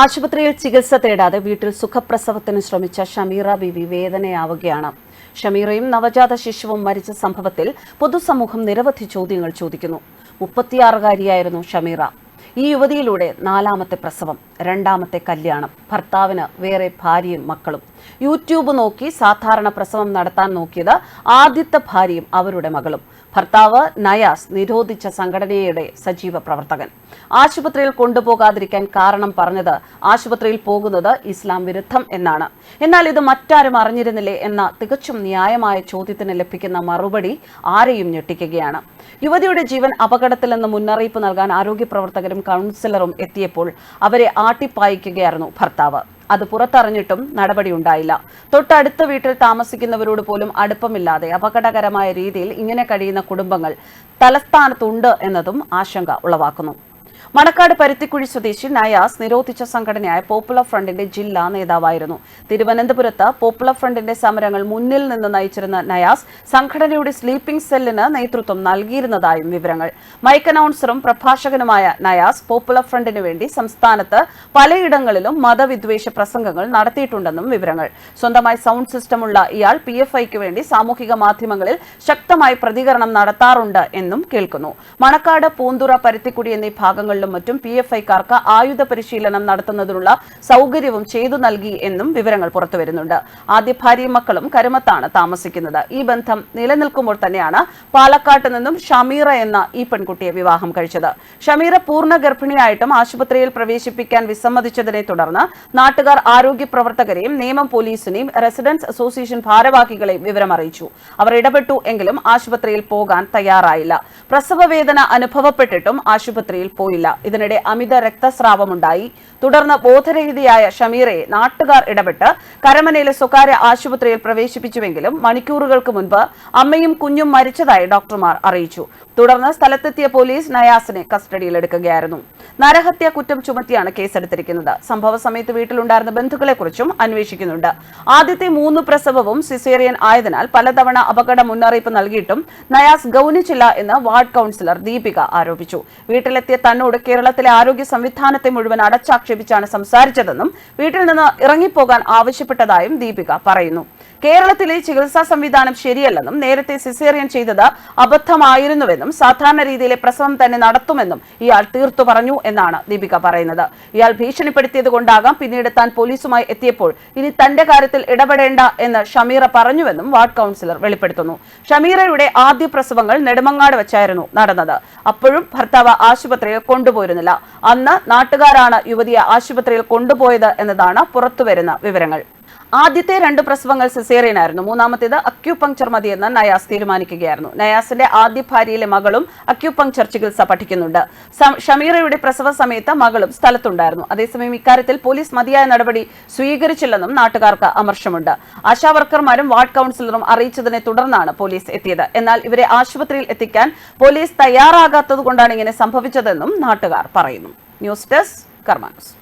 ആശുപത്രിയിൽ ചികിത്സ തേടാതെ വീട്ടിൽ സുഖപ്രസവത്തിന് ശ്രമിച്ച ഷമീറ ബിവി വേദനയാവുകയാണ്. ഷമീറയും നവജാത ശിശുവും മരിച്ച സംഭവത്തിൽ പൊതുസമൂഹം നിരവധി ചോദ്യങ്ങൾ ചോദിക്കുന്നു. മുപ്പത്തിയാറുകാരിയായിരുന്നു ഷമീറ. ഈ യുവതിയിലൂടെ നാലാമത്തെ പ്രസവം രണ്ടാമത്തെ കല്യാണം. ഭർത്താവിന് വേറെ ഭാര്യയും മക്കളും. യൂട്യൂബ് നോക്കി സാധാരണ പ്രസവം നടത്താൻ നോക്കിയത് ആദ്യത്തെ ഭാര്യയും അവരുടെ മകളും. ഭർത്താവ് നയാസ് നിരോധിച്ച സംഘടനയുടെ സജീവ പ്രവർത്തകൻ. ആശുപത്രിയിൽ കൊണ്ടുപോകാതിരിക്കാൻ കാരണം പറഞ്ഞത് ആശുപത്രിയിൽ പോകുന്നത് ഇസ്ലാം വിരുദ്ധം എന്നാണ്. എന്നാൽ ഇത് മറ്റാരും അറിഞ്ഞിരുന്നില്ലേ എന്ന തികച്ചും ന്യായമായ ചോദ്യത്തിന് ലഭിക്കുന്ന മറുപടി ആരെയും ഞെട്ടിക്കുകയാണ്. യുവതിയുടെ ജീവൻ അപകടത്തിലെന്ന് മുന്നറിയിപ്പ് നൽകാൻ ആരോഗ്യ പ്രവർത്തകരും കൗൺസിലറും എത്തിയപ്പോൾ അവരെ ആട്ടിപ്പായിക്കുകയായിരുന്നു ഭർത്താവ്. അത് പുറത്തറിഞ്ഞിട്ടും നടപടിയുണ്ടായില്ല. തൊട്ടടുത്ത വീട്ടിൽ താമസിക്കുന്നവരോട് പോലും അടുപ്പമില്ലാതെ അപകടകരമായ രീതിയിൽ ഇങ്ങനെ കഴിയുന്ന കുടുംബങ്ങൾ തലസ്ഥാനത്തുണ്ട് എന്നതും ആശങ്ക ഉളവാക്കുന്നു. മണക്കാട് പരുത്തിക്കുഴി സ്വദേശി നയാസ് നിരോധിച്ച സംഘടനയായ പോപ്പുലർ ഫ്രണ്ടിന്റെ ജില്ലാ നേതാവായിരുന്നു. തിരുവനന്തപുരത്ത് പോപ്പുലർ ഫ്രണ്ടിന്റെ സമരങ്ങൾ മുന്നിൽ നിന്ന് നയിച്ചിരുന്ന നയാസ് സംഘടനയുടെ സ്ലീപ്പിംഗ് സെല്ലിന് നേതൃത്വം നൽകിയിരുന്നതായും വിവരങ്ങൾ. മൈക്ക് അനൗൺസറും പ്രഭാഷകനുമായ നയാസ് പോപ്പുലർ ഫ്രണ്ടിനു വേണ്ടി സംസ്ഥാനത്ത് പലയിടങ്ങളിലും മതവിദ്വേഷ പ്രസംഗങ്ങൾ നടത്തിയിട്ടുണ്ടെന്നും വിവരങ്ങൾ. സ്വന്തമായി സൗണ്ട് സിസ്റ്റമുള്ള ഇയാൾ പി എഫ് ഐക്ക് വേണ്ടി സാമൂഹിക മാധ്യമങ്ങളിൽ ശക്തമായി പ്രതികരണം നടത്താറുണ്ട് എന്നും കേൾക്കുന്നു. മണക്കാട് പൂന്തുറ പരുത്തിക്കുടി എന്നീ ഭാഗങ്ങളിലും മറ്റും പി എഫ് ഐക്കാർക്ക് ആയുധ പരിശീലനം നടത്തുന്നതിനുള്ള സൗകര്യവും ചെയ്തു നൽകി എന്നും വിവരങ്ങൾ പുറത്തുവരുന്നുണ്ട് ആദ്യ ഭാര്യയും മക്കളും കരുമത്താണ് താമസിക്കുന്നത്. ഈ ബന്ധം നിലനിൽക്കുമ്പോൾ തന്നെയാണ് പാലക്കാട്ട് നിന്നും ഷമീറ എന്ന ഈ പെൺകുട്ടിയെ വിവാഹം കഴിച്ചത്. ഷമീറ പൂർണ ഗർഭിണിയായിട്ടും ആശുപത്രിയിൽ പ്രവേശിപ്പിക്കാൻ വിസമ്മതിച്ചതിനെ തുടർന്ന് നാട്ടുകാർ ആരോഗ്യ പ്രവർത്തകരെയും നിയമം പോലീസിനെയും റെസിഡൻസ് അസോസിയേഷൻ ഭാരവാഹികളെയും വിവരം അറിയിച്ചു അവർ ഇടപെട്ടു എങ്കിലും ആശുപത്രിയിൽ പോകാൻ തയ്യാറായില്ല. പ്രസവവേദന അനുഭവപ്പെട്ടിട്ടും ആശുപത്രിയിൽ പോയില്ല. ഇതിനിടെ അമിത രക്തസ്രാവമുണ്ടായി. തുടർന്ന് ബോധരഹിതയായ ഷമീറെ നാട്ടുകാർ ഇടപെട്ട് കരമനയിലെ സ്വകാര്യ ആശുപത്രിയിൽ പ്രവേശിപ്പിച്ചുവെങ്കിലും മണിക്കൂറുകൾക്ക് മുൻപ് അമ്മയും കുഞ്ഞും മരിച്ചതായി ഡോക്ടർമാർ അറിയിച്ചു. തുടർന്ന് സ്ഥലത്തെത്തിയ പോലീസ് നയാസിനെ കസ്റ്റഡിയിലെടുക്കുകയായിരുന്നു. നരഹത്യ കുറ്റം ചുമത്തിയാണ് കേസെടുത്തിരിക്കുന്നത്. സംഭവ സമയത്ത് വീട്ടിലുണ്ടായിരുന്ന ബന്ധുക്കളെക്കുറിച്ചും അന്വേഷിക്കുന്നുണ്ട്. ആദ്യത്തെ മൂന്ന് പ്രസവവും സിസേറിയൻ ആയതിനാൽ പലതവണ അപകട മുന്നറിയിപ്പ് നൽകിയിട്ടും നയാസ് ഗൌനിച്ചില്ല എന്ന് വാർഡ് കൌൺസിലർ ദീപിക ആരോപിച്ചു. വീട്ടിലെത്തിയ തന്നോട് കേരളത്തിലെ ആരോഗ്യ സംവിധാനത്തെ മുഴുവൻ അടച്ചാക്ഷേപിച്ചാണ് സംസാരിച്ചതെന്നും വീട്ടിൽ നിന്ന് ഇറങ്ങിപ്പോകാൻ ആവശ്യപ്പെട്ടതായും ദീപിക പറയുന്നു. കേരളത്തിലെ ചികിത്സാ സംവിധാനം ശരിയല്ലെന്നും നേരത്തെ സിസേറിയൻ ചെയ്തത് അബദ്ധമായിരുന്നുവെന്നും സാധാരണ രീതിയിലെ പ്രസവം തന്നെ നടത്തുമെന്നും ഇയാൾ തീർത്തു പറഞ്ഞു. എന്നാണ് ദീപിക പറയുന്നത്. ഇയാൾ ഭീഷണിപ്പെടുത്തിയത് കൊണ്ടാകാം പിന്നീട് താൻ പോലീസുമായി എത്തിയപ്പോൾ. ഇനി തന്റെ കാര്യത്തിൽ ഇടപെടേണ്ട എന്ന് ഷമീറ പറഞ്ഞുവെന്നും വാർഡ് കൌൺസിലർ വെളിപ്പെടുത്തുന്നു. ഷമീറയുടെ ആദ്യ പ്രസവങ്ങൾ നെടുമങ്ങാട് വെച്ചായിരുന്നു നടന്നത്. അപ്പോഴും ഭർത്താവ് ആശുപത്രിയിൽ കൊണ്ടുപോയിരുന്നില്ല. അന്ന് നാട്ടുകാരാണ് യുവതിയെ ആശുപത്രിയിൽ കൊണ്ടുപോയത് എന്നതാണ് പുറത്തുവരുന്ന വിവരങ്ങൾ. ആദ്യത്തെ രണ്ട് പ്രസവങ്ങൾ സിസേറിയനായിരുന്നു. മൂന്നാമത്തേത് അക്യൂപങ്ചർ മതിയെന്ന് നയാസ് തീരുമാനിക്കുകയായിരുന്നു. നയാസിന്റെ ആദ്യ ഭാര്യയിലെ മകളും അക്യൂപങ്ചർ ചികിത്സ പഠിക്കുന്നുണ്ട്. ഷമീറയുടെ പ്രസവ സമയത്ത് മകളും സ്ഥലത്തുണ്ടായിരുന്നു. അതേസമയം ഇക്കാര്യത്തിൽ പോലീസ് മതിയായ നടപടി സ്വീകരിച്ചില്ലെന്നും നാട്ടുകാർക്ക് അമർഷമുണ്ട്. ആശാവർക്കർമാരും വാർഡ് കൌൺസിലറും അറിയിച്ചതിനെ തുടർന്നാണ് പോലീസ് എത്തിയത്. എന്നാൽ ഇവരെ ആശുപത്രിയിൽ എത്തിക്കാൻ പോലീസ് തയ്യാറാകാത്തതുകൊണ്ടാണ് ഇങ്ങനെ സംഭവിച്ചതെന്നും നാട്ടുകാർ പറയുന്നു. News desk കർമാനസ്